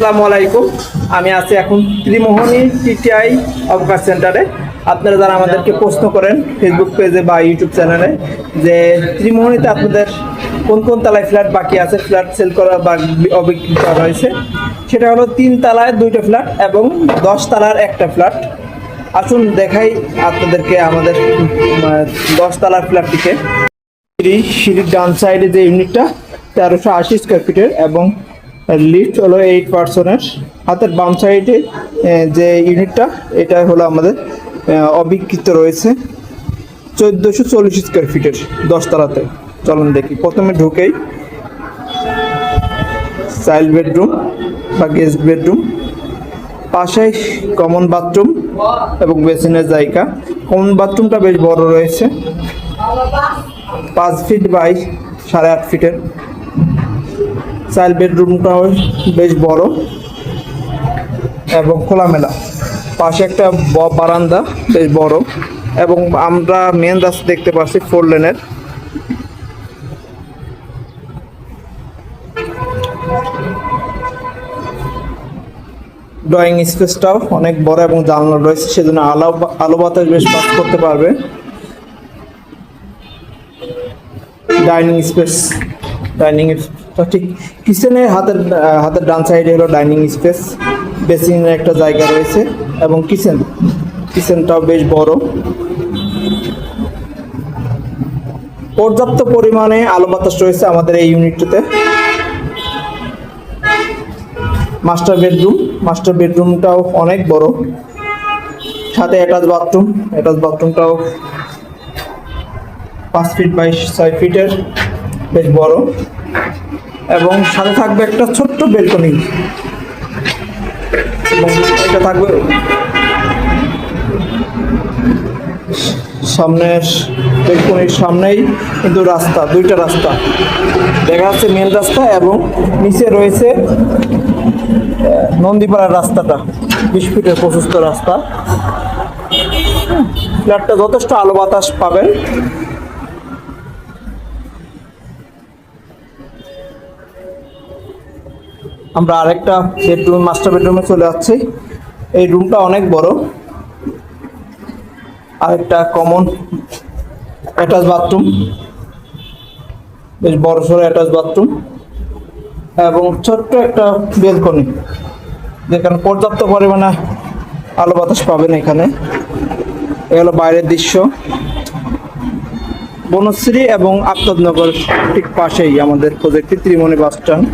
আসসালামু আলাইকুম। আমি আছি এখন ত্রিমোহনী টিটিআই অবকাশ সেন্টারে। আপনারা যারা আমাদেরকে প্রশ্ন করেন ফেসবুক পেজে বা ইউটিউব চ্যানেলে যে ত্রিমোহনীতে আপনাদের কোন কোন তলায় ফ্ল্যাট বাকি আছে, ফ্ল্যাট সেল করা বা অবিক্রি করা রয়েছে সেটা হলো তিন তলায় দুইটা ফ্ল্যাট এবং দশ তালার একটা ফ্ল্যাট। আসুন দেখাই আপনাদেরকে আমাদের দশ তালার ফ্ল্যাটটিকে। সিঁড়ি, সিঁড়ির ডান সাইডে যে ইউনিটটা, তেরোশো আশি স্কোয়ার ফিটের এবং লিফট হলো এইট পার্সনের হাতের বাম সাইডে যে ইউনিটটা এটা হলো আমাদের আহ, অবিকৃত রয়েছে। চোদ্দোশো চল্লিশ স্কোয়ার ফিটের দশতলাতে। চলুন দেখি প্রথমে ঢুকেই চাইল্ড বেডরুম বা গেস্ট বেডরুম পাশে কমন বাথরুম এবং বেসিনের জায়গা। কমন বাথরুমটা বেশ বড় রয়েছে। পাঁচ ফিট বাই সাড়ে আট ফিটের চাইল্ড বেডরুমটাও বেশ বড় এবং খোলামেলা। পাশে একটা বারান্দা বেশ বড় এবং আমরা মেন রাস্তা দেখতে পাচ্ছি ফোর লেনের ড্রয়িং স্পেসটাও অনেক বড় এবং জানলা রয়েছে, সেজন্য আলো আলো বাতাস বেশ পাস করতে পারবে। ডাইনিং স্পেস ডাইনিং ঠিক কিচেনের হাতের হাতের ডান সাইডে হলো ডাইনিং স্পেস। বেসিনের একটা জায়গা রয়েছে এবং কিচেন। কিচেনটাও বেশ বড়। পর্যাপ্ত পরিমাণে আলো বাতাস রয়েছে আমাদের এই ইউনিটটিতে। Master bedroom. মাস্টার বেডরুমটাও অনেক বড়। সাথে অ্যাটাচ বাথরুম। অ্যাটাচ বাথরুমটাও পাঁচ ফিট বাই ছয় ফিটের। বেশ বড়। এবং সাথে থাকবে একটা ছোট্ট বেলকনি। এবং এটা থাকবে সামনের বেলকনির সামনেই কিন্তু রাস্তা, দুইটা রাস্তা। দেখা যাচ্ছে মেন রাস্তা এবং নিচে রয়েছে নন্দীপাড়ার রাস্তাটা। বিশ ফিটের প্রশস্ত রাস্তা। ফ্ল্যাটটা যথেষ্ট আলো বাতাস পাবেন। আমরা আরেকটা বেডরুম মাস্টার বেডরুমে চলে যাচ্ছি এই রুমটা অনেক বড়। আরেকটা কমন অ্যাটাচ বাথরুম বেশ বড় সড়ো অ্যাটাচ বাথরুম এবং ছোট্ট একটা বেলকনি যেখানে পর্যাপ্ত পরিমাণে আলো বাতাস পাবেন এখানে। এ হলো বাইরের দৃশ্য। বনশ্রী এবং আক্তাবনগর ঠিক পাশেই আমাদের প্রজেক্টটি ত্রিমণি বাস স্ট্যান্ড